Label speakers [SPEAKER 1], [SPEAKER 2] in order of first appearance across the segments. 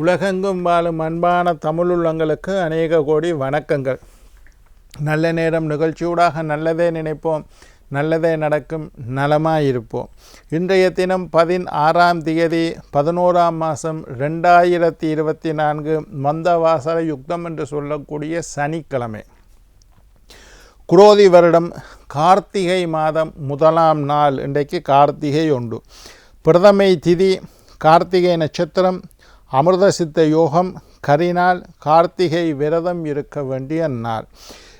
[SPEAKER 1] உலகெங்கும் வாழும் அன்பான தமிழுள்ளங்களுக்கு அநேக கோடி வணக்கங்கள். நல்ல நேரம் நிகழ்ச்சியூடாக நல்லதே நினைப்போம். நல்லதே நடக்கும் நலமாயிருப்போம். இன்றைய தினம் பதினாறாம் தேதி பதினோராம் மாதம் ரெண்டாயிரத்தி இருபத்தி நான்கு மந்தவாசல யுக்தம் என்று சொல்லக்கூடிய சனிக்கிழமை. குரோதி வருடம் கார்த்திகை மாதம் முதலாம் நாள் இன்றைக்கு கார்த்திகை உண்டு. பிரதமை திதி கார்த்திகை நட்சத்திரம் அமிர்த சித்த யோகம் கரிநாள் கார்த்திகை விரதம் இருக்க வேண்டிய நாள்.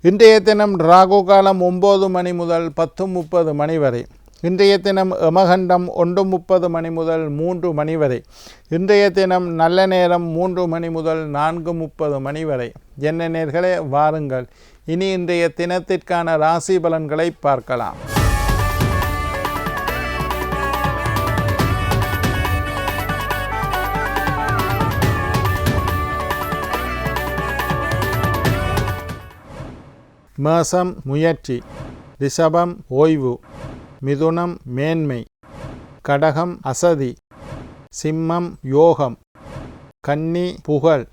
[SPEAKER 1] இன்றைய தினம் ராகு காலம் ஒம்பது மணி முதல் பத்து முப்பது மணி வரை. இன்றைய தினம் எமகண்டம் ஒன்று முப்பது மணி முதல் மூன்று மணி வரை. இன்றைய தினம் நல்ல நேரம் மூன்று மணி முதல் நான்கு முப்பது மணி வரை. என்ன நேர்களே வாருங்கள். இனி இன்றைய தினத்திற்கான ராசி பலன்களை பார்க்கலாம். மேசம் முயற்சி ரிஷபம் ஓய்வு மிதுனம் மேன்மை கடகம் அசதி சிம்மம் யோகம் கன்னி புகழ்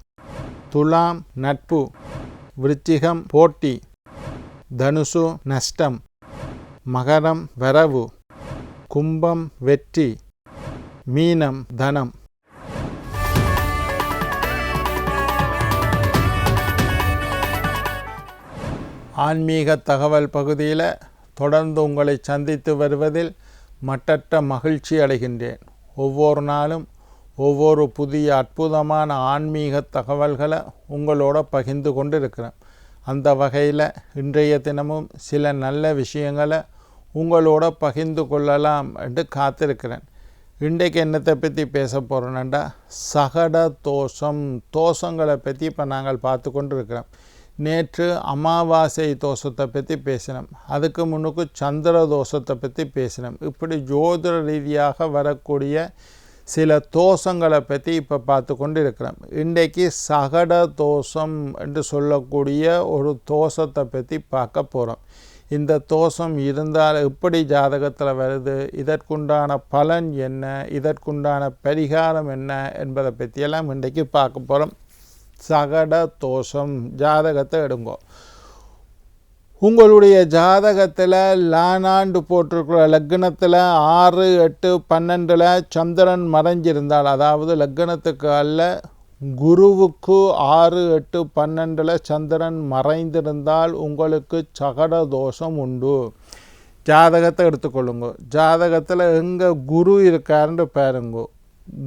[SPEAKER 1] துலாம் நட்பு விருச்சிகம் போட்டி தனுசு நஷ்டம் மகரம் வரவு கும்பம் வெற்றி மீனம் தனம். ஆன்மீக தகவல் பகுதியில் தொடர்ந்து உங்களை சந்தித்து வருவதில் மட்டற்ற மகிழ்ச்சி அடைகின்றேன். ஒவ்வொரு நாளும் ஒவ்வொரு புதிய அற்புதமான ஆன்மீக தகவல்களை உங்களோட பகிர்ந்து கொண்டு இருக்கிறேன் அந்த வகையில் இன்றைய தினமும் சில நல்ல விஷயங்களை உங்களோட பகிர்ந்து கொள்ளலாம் என்று காத்திருக்கிறேன். இன்றைக்கு என்னத்தை பற்றி பேச போகிறோன்னா சகட தோஷம் தோஷங்களை பற்றி இப்போ நாங்கள் பார்த்து கொண்டு இருக்கிறோம் நேற்று அமாவாசை தோஷத்தை பற்றி பேசினோம். அதுக்கு முன்னுக்கு சந்திர தோஷத்தை பற்றி பேசினோம். இப்படி ஜோதிட ரீதியாக வரக்கூடிய சில தோஷங்களை பற்றி இப்போ பார்த்து கொண்டு இருக்கிறோம் இன்றைக்கு சகட தோஷம் என்று சொல்லக்கூடிய ஒரு தோஷத்தை பற்றி பார்க்க போகிறோம். இந்த தோஷம் இருந்தால் எப்படி ஜாதகத்தில் வருது? இதற்குண்டான பலன் என்ன? இதற்குண்டான பரிகாரம் என்ன? என்பதை பற்றியெல்லாம் இன்றைக்கு பார்க்க போகிறோம். சகட தோஷம் ஜாதகத்தை எடுங்கோ. உங்களுடைய ஜாதகத்தில் லானாண்டு போட்டிருக்கிற லக்னத்தில் ஆறு எட்டு பன்னெண்டில் சந்திரன் மறைஞ்சிருந்தால் அதாவது லக்னத்துக்கு அல்ல குருவுக்கு ஆறு எட்டு பன்னெண்டில் சந்திரன் மறைந்திருந்தால் உங்களுக்கு சகட தோஷம் உண்டு. ஜாதகத்தை எடுத்துக்கொள்ளுங்க. ஜாதகத்தில் எங்கே குரு இருக்காருன்னு பாருங்கோ.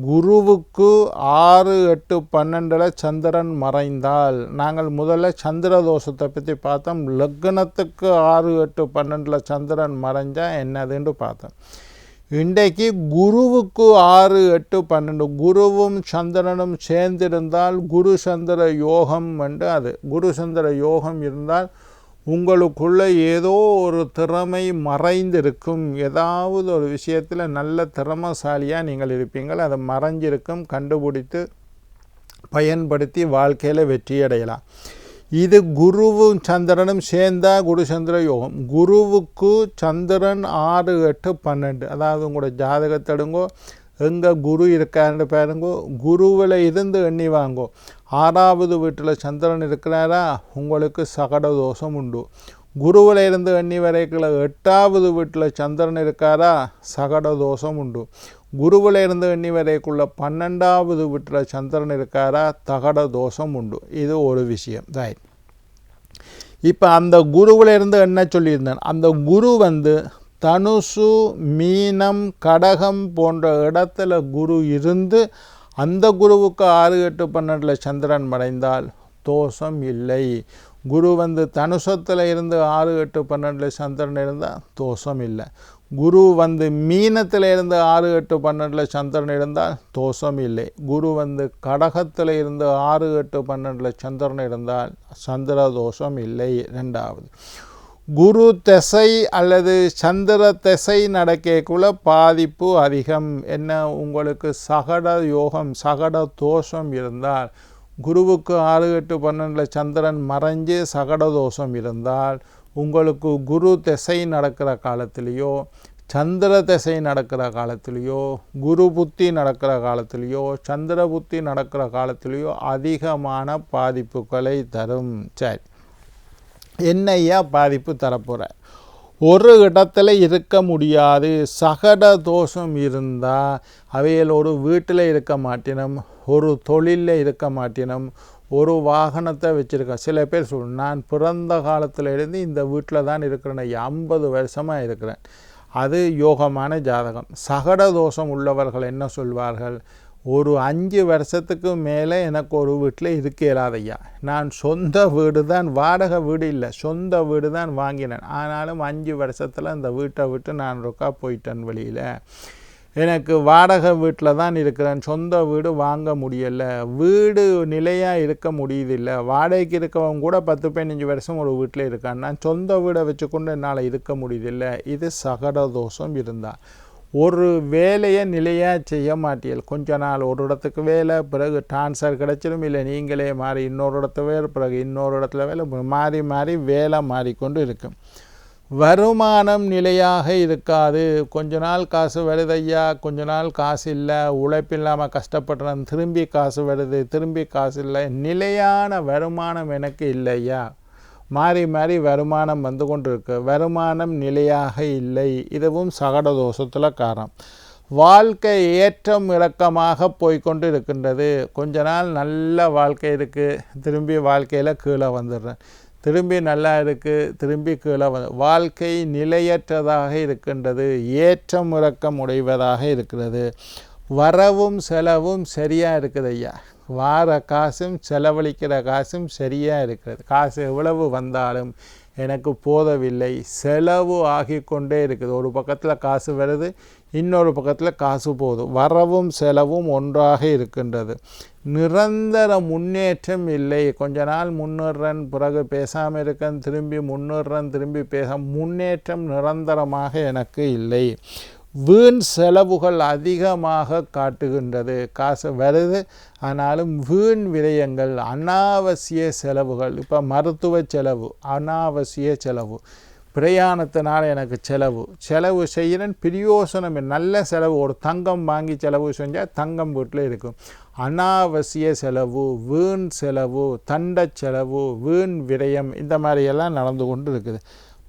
[SPEAKER 1] குருவுக்கு ஆறு எட்டு பன்னெண்டில் சந்திரன் மறைந்தால் நாங்கள் முதல்ல சந்திர தோஷத்தை பற்றி பார்த்தோம். லக்னத்துக்கு ஆறு எட்டு பன்னெண்டில் சந்திரன் மறைஞ்சால் என்னதுன்னு பார்த்தோம். இன்றைக்கு குருவுக்கு ஆறு எட்டு பன்னெண்டு குருவும் சந்திரனும் சேர்ந்திருந்தால் குரு சந்திர யோகம் என்று அது. குரு சந்திர யோகம் இருந்தால் உங்களுக்குள்ளே ஏதோ ஒரு திறமை மறைந்திருக்கும். ஏதாவது ஒரு விஷயத்தில் நல்ல திறமசாலியாக நீங்கள் இருப்பீங்கள். அதை மறைஞ்சிருக்கும். கண்டுபிடித்து பயன்படுத்தி வாழ்க்கையில் வெற்றி அடையலாம் இது குருவும் சந்திரனும் சேர்ந்தா குரு சந்திர யோகம். குருவுக்கு சந்திரன் ஆறு எட்டு பன்னெண்டு. அதாவது உங்களோட ஜாதகத்தடுங்கோ எங்கே குரு இருக்காருன்னு பாருங்கோ குருவில் இருந்து எண்ணி வாங்கோ. ஆறாவது வீட்டில் சந்திரன் இருக்கிறாரா? உங்களுக்கு சகட தோஷம் உண்டு. குருவில் இருந்து எண்ணி வரைக்குள்ள எட்டாவது வீட்டில் சந்திரன் இருக்காரா? சகட தோஷம் உண்டு. குருவில் இருந்து எண்ணி வரைக்குள்ள பன்னெண்டாவது வீட்டில் சந்திரன் இருக்காரா? தகட தோஷம் உண்டு. இது ஒரு விஷயம். ரைட் இப்போ அந்த குருவில் இருந்து என்ன சொல்லியிருந்தேன்? அந்த குரு வந்து தனுசு மீனம் கடகம் போன்ற இடத்துல குரு இருந்து அந்த குருவுக்கு ஆறு எட்டு பன்னெண்டில் சந்திரன் மறைந்தால் தோஷம் இல்லை. குரு வந்து தனுஷத்தில் இருந்து ஆறு எட்டு பன்னெண்டில் சந்திரன் இருந்தால் தோஷம் இல்லை. குரு வந்து மீனத்தில் இருந்து ஆறு எட்டு பன்னெண்டில் சந்திரன் இருந்தால் தோஷம் இல்லை. குரு வந்து கடகத்தில் இருந்து ஆறு எட்டு பன்னெண்டில் சந்திரன் இருந்தால் சந்திர தோஷம் இல்லை. ரெண்டாவது குரு திசை அல்லது சந்திர திசை நடக்கக்குள்ள பாதிப்பு அதிகம். என்ன? உங்களுக்கு சகட யோகம் சகட தோஷம் இருந்தால் குருவுக்கு ஆறு எட்டு பன்னெண்டில் சந்திரன் மறைஞ்சு சகட தோஷம் இருந்தால் உங்களுக்கு குரு திசை நடக்கிற காலத்திலேயோ சந்திர திசை நடக்கிற காலத்திலேயோ குரு புத்தி நடக்கிற காலத்திலேயோ சந்திர புத்தி நடக்கிற காலத்திலேயோ அதிகமான பாதிப்புகளை தரும். சரி. என்னையா பாதிப்பு தரப்போகிற ஒரு இடத்துல இருக்க முடியாது. சகட தோஷம் இருந்தால் அவையில் ஒரு வீட்டில் இருக்க மாட்டினம் ஒரு தொழிலில் இருக்க மாட்டினம் ஒரு வாகனத்தை வச்சுருக்கேன் சில பேர் சொல்லணும் நான் பிறந்த காலத்தில் இருந்து இந்த வீட்டில் தான் இருக்கிறேன். ஐம்பது வருஷமாக இருக்கிறேன். அது யோகமான ஜாதகம். சகட தோஷம் உள்ளவர்கள் என்ன சொல்வார்கள்? ஒரு அஞ்சு வருஷத்துக்கு மேலே எனக்கு ஒரு வீட்டில் இருக்க இயலாதையா நான் சொந்த வீடு தான் வாடகை வீடு இல்லை சொந்த வீடு தான் வாங்கினேன். ஆனாலும் அஞ்சு வருஷத்தில் அந்த வீட்டை விட்டு நான் ரொக்கா போயிட்டேன் வெளியில். எனக்கு வாடகை வீட்டில் தான் இருக்கிறேன் சொந்த வீடு வாங்க முடியலை வீடு நிலையாக இருக்க முடியுதில்லை. வாடகைக்கு இருக்கவங்க கூட பத்து பதினஞ்சு வருஷம் ஒரு வீட்டில் இருக்கான். நான் சொந்த வீடை வச்சுக்கொண்டு என்னால் இருக்க முடியுதில்லை. இது சகட தோஷம் இருந்தால். ஒரு வேலையை நிலையாக செய்ய மாட்டீர்கள். கொஞ்ச நாள் ஒரு இடத்துக்கு வேலை பிறகு டான்சர் கிடைச்சிடும். இல்லை நீங்களே மாறி இன்னொரு இடத்துல வேலை பிறகு இன்னொரு இடத்துல வேலை மாறி மாறி வேலை மாறிக்கொண்டு இருக்கும். வருமானம் நிலையாக இருக்காது. கொஞ்ச நாள் காசு வருது ஐயா கொஞ்ச நாள் காசு இல்லை. உழைப்பில்லாமல் கஷ்டப்படுறேன் திரும்பி காசு வருது திரும்பி காசு இல்லை. நிலையான வருமானம் எனக்கு இல்லையா? மாறி மாறி வருமானம் வந்து கொண்டிருக்கு. வருமானம் நிலையாக இல்லை. இதுவும் சகட தோஷத்தில் காரணம். வாழ்க்கை ஏற்றம் இறக்கமாக போய்கொண்டு இருக்கின்றது கொஞ்ச நாள் நல்ல வாழ்க்கை இருக்குது திரும்பி வாழ்க்கையில் கீழே வந்துடுறேன். திரும்பி நல்லா இருக்குது திரும்பி கீழே வந்து வாழ்க்கை நிலையற்றதாக இருக்கின்றது. ஏற்றம் இறக்கம் உடைவதாக இருக்கிறது. வரவும் செலவும் சரியாக இருக்குது ஐயா. வார காசும் செலவழிக்கிற காசும் சரியாக இருக்கிறது. காசு எவ்வளவு வந்தாலும் எனக்கு போதவில்லை. செலவு ஆகி கொண்டே இருக்குது. ஒரு பக்கத்தில் காசு வருது இன்னொரு பக்கத்தில் காசு போதும் வரவும் செலவும் ஒன்றாக இருக்கின்றது. நிரந்தர முன்னேற்றம் இல்லை. கொஞ்ச நாள் முன்னேறன் பிறகு பேசாமல் இருக்கன் திரும்பி முன்னேறன் திரும்பி பேச முன்னேற்றம் நிரந்தரமாக எனக்கு இல்லை. வீண் செலவுகள் அதிகமாக காட்டுகின்றது. காசு வருது ஆனாலும் வீண் விரயங்கள் அனாவசிய செலவுகள். இப்போ மருத்துவ செலவு அனாவசிய செலவு. பிரயாணத்தினால் எனக்கு செலவு. செலவு செய்கிறேன் பிரியோசனம் நல்ல செலவு ஒரு தங்கம் வாங்கி செலவு செஞ்சால் தங்கம் வீட்டில் இருக்கும். அனாவசிய செலவு வீண் செலவு தண்ட செலவு வீண் விரயம் இந்த மாதிரியெல்லாம் நடந்து கொண்டு இருக்குது.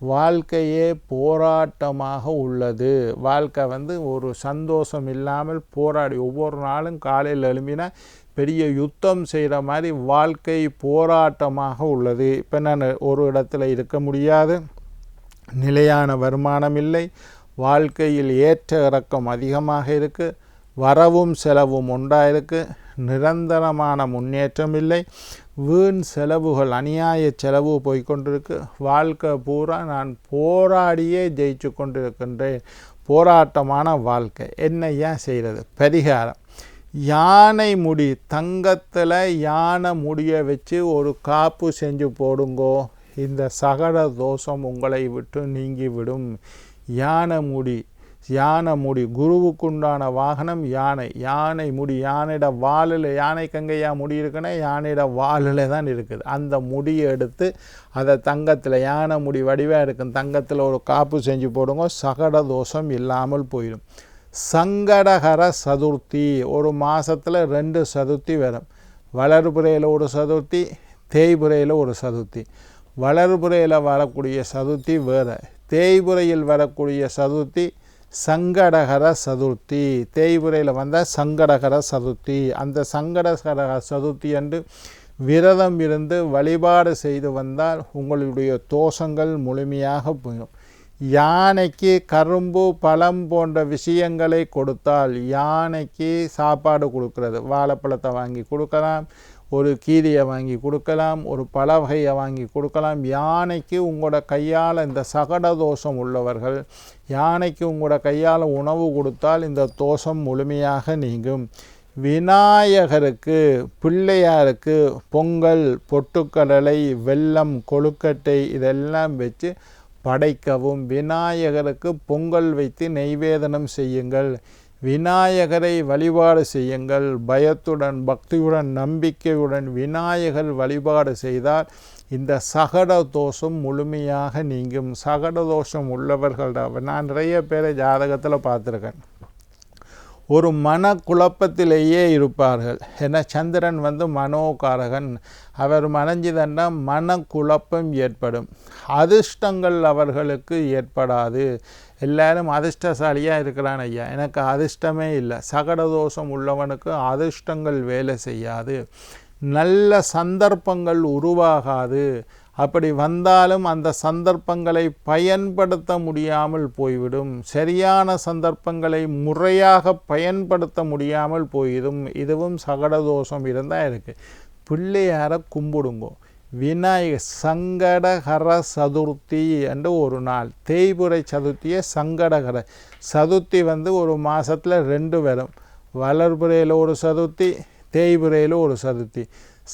[SPEAKER 1] வாழ்க்கையே போராட்டமாக உள்ளது. வாழ்க்கை வந்து ஒரு சந்தோஷம் இல்லாமல் போராடி ஒவ்வொரு நாளும் காலையில் எழும்பினா பெரிய யுத்தம் செய்கிற மாதிரி வாழ்க்கை போராட்டமாக உள்ளது. இப்போ நான் ஒரு இடத்துல இருக்க முடியாது. நிலையான வருமானம் இல்லை. வாழ்க்கையில் ஏற்ற இறக்கம் அதிகமாக இருக்குது வரவும் செலவும் உண்டாக இருக்குது நிரந்தரமான முன்னேற்றம் இல்லை. வீண் செலவுகள் அநியாய செலவு போய்கொண்டிருக்கு வாழ்க்கை பூரா நான் போராடியே ஜெயிச்சு கொண்டிருக்கின்றேன். போராட்டமான வாழ்க்கை. என்ன ஏன் செய்கிறது? பரிகாரம். யானை முடி தங்கத்தில் யானை முடியை வச்சு ஒரு காப்பு செஞ்சு போடுங்கோ. இந்த சகட தோஷம் உங்களை விட்டு நீங்கிவிடும் யானை முடி யானை முடி குருவுக்குண்டான வாகனம் யானை. யானை முடி யானையோட வாலில் யானை கங்கையா முடி இருக்குன்னா யானையோட வாலில் தான் இருக்குது. அந்த முடியை எடுத்து அதை தங்கத்தில் யானை முடி வடிவாக இருக்கும் தங்கத்தில் ஒரு காப்பு செஞ்சு போடுங்க சகட தோஷம் இல்லாமல் போயிடும். சங்கடகர சதுர்த்தி ஒரு மாதத்தில் ரெண்டு சதுர்த்தி வரும். வளர்புறையில் ஒரு சதுர்த்தி தேய்புறையில் ஒரு சதுர்த்தி. வளர்புறையில் வரக்கூடிய சதுர்த்தி வேறு. தேய்புறையில் வரக்கூடிய சதுர்த்தி சங்கடகர சதுர்த்தி. தேய்புரையில் வந்தால் சங்கடகர சதுர்த்தி. அந்த சங்கடகர சதுர்த்தி அன்று விரதம் இருந்து வழிபாடு செய்து வந்தால் உங்களுடைய தோஷங்கள் முழுமையாக போயிடும். யானைக்கு கரும்பு பழம் போன்ற விஷயங்களை கொடுத்தால் யானைக்கு சாப்பாடு கொடுக்கறது. வாழைப்பழத்தை வாங்கி கொடுக்கலாம். ஒரு கீரியை வாங்கி கொடுக்கலாம் ஒரு பல வகையை வாங்கி கொடுக்கலாம். யானைக்கு உங்களோட கையால் இந்த சகட தோஷம் உள்ளவர்கள் யானைக்கு உங்களோட கையால் உணவு கொடுத்தால் இந்த தோஷம் முழுமையாக நீங்கும். விநாயகருக்கு பிள்ளையாருக்கு பொங்கல் பொட்டுக்கடலை வெல்லம் கொழுக்கட்டை இதெல்லாம் வச்சு படைக்கவும் விநாயகருக்கு பொங்கல் வைத்து நெய்வேதனம் செய்யுங்கள். விநாயகரை வழிபாடு செய்யுங்கள். பயத்துடன் பக்தியுடன் நம்பிக்கையுடன் விநாயகர் வழிபாடு செய்தால் இந்த சகட தோஷம் முழுமையாக நீங்கும். சகட தோஷம் உள்ளவர்கள் நான் நிறைய பேரை ஜாதகத்தில் பார்த்துருக்கேன். ஒரு மன குழப்பத்திலேயே இருப்பார்கள். ஏன்னா சந்திரன் வந்து மனோகாரகன். அவர் மனைஞ்சிதன்னா மனக்குழப்பம் ஏற்படும். அதிர்ஷ்டங்கள் அவர்களுக்கு ஏற்படாது. எல்லாரும் அதிர்ஷ்டசாலியாக இருக்கிறான் ஐயா. எனக்கு அதிர்ஷ்டமே இல்லை. சகட தோஷம் உள்ளவனுக்கு அதிர்ஷ்டங்கள் வேலை செய்யாது. நல்ல சந்தர்ப்பங்கள் உருவாகாது. அப்படி வந்தாலும் அந்த சந்தர்ப்பங்களை பயன்படுத்த முடியாமல் போய்விடும். சரியான சந்தர்ப்பங்களை முறையாக பயன்படுத்த முடியாமல் போயிடும் இதுவும் சகடதோஷம் இருந்தால் இருக்குது பிள்ளையாரை கும்பிடுங்கோ. விநாயக சங்கடகர சதுர்த்தி என்று ஒரு நாள். தேய்புரை சதுர்த்தியை சங்கடகர. சதுர்த்தி வந்து ஒரு மாதத்தில் ரெண்டு வரும். வளர்புரையில் ஒரு சதுர்த்தி தேய்புரையில் ஒரு சதுர்த்தி.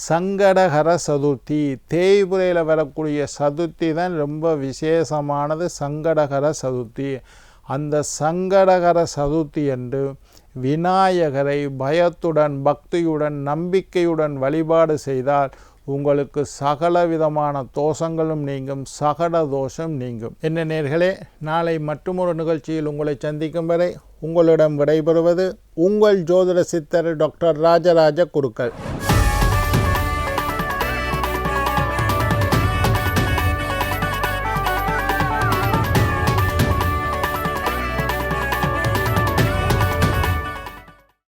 [SPEAKER 1] சங்கடகர சதுர்த்தி. தேய்புரையில் வரக்கூடிய சதுர்த்தி தான் ரொம்ப விசேஷமானது சங்கடகர சதுர்த்தி. அந்த சங்கடகர சதுர்த்தி என்று விநாயகரை பயத்துடன் பக்தியுடன் நம்பிக்கையுடன் வழிபாடு செய்தால் உங்களுக்கு சகல விதமான தோஷங்களும் நீங்கும் சகட தோஷம் நீங்கும். என்ன நேர்களே நாளை மற்றொரு நிகழ்ச்சியில் உங்களை சந்திக்கும் வரை உங்களிடம் விடைபெறுவது உங்கள் ஜோதிட சித்தர் டாக்டர் ராஜராஜ குருக்கள்.